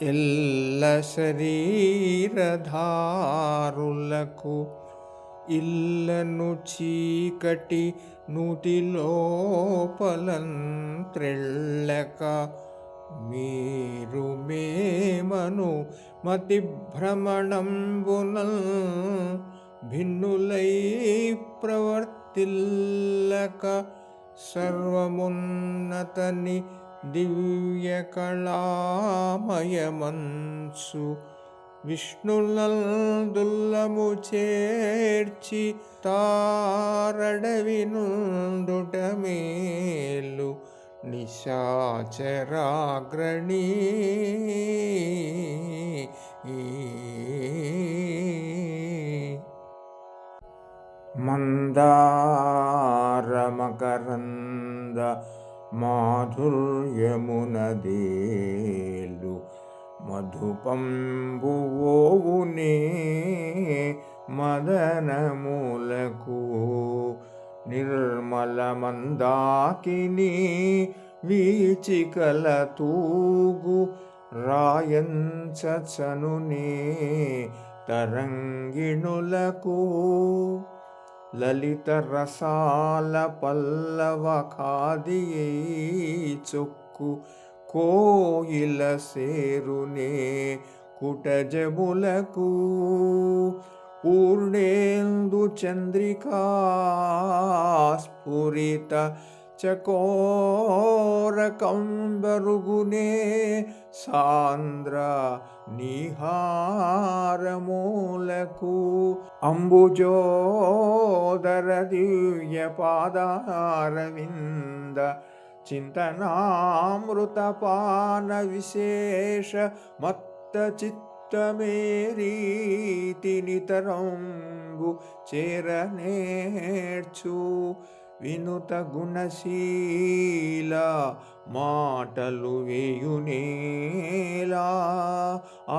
ఎల్ల శరీరధారులకు ఇల్లను చీకటి నూటి లోపలం త్రెళ్ళక మీరు మేమను మతి భ్రమణంబునల్ భిన్నులై ప్రవర్తిల్లక సర్వమున్నతని దివ్యకళామయమన్సు విష్ణులందుల్లము చేర్చి తారడవినుండుట మేలు నిశాచరాగ్రణీ మందారమకరంద మాధుర్యమునదేలు మధుపంబువోవునే మదనములకు నిర్మల మందాకిని వీచికల తూగు రాయంచనునే తరంగిణులకు లలిత రసాల పల్లవ ఖాదియై చొక్కు కోయిల సేరునే కుటజములకు. పూర్ణేందు చంద్రికా స్ఫురిత చకోర కంబరుగునే సాంద్ర నిహారమూలకు. అంబుజో దివ్య పాదారవింద చింతనామృతపాన విశేష మత్త చిత్తమేరీతి నితరంబు చేరనేర్చు వినుత గుణశీల మాటలు వేయునేలా ఆ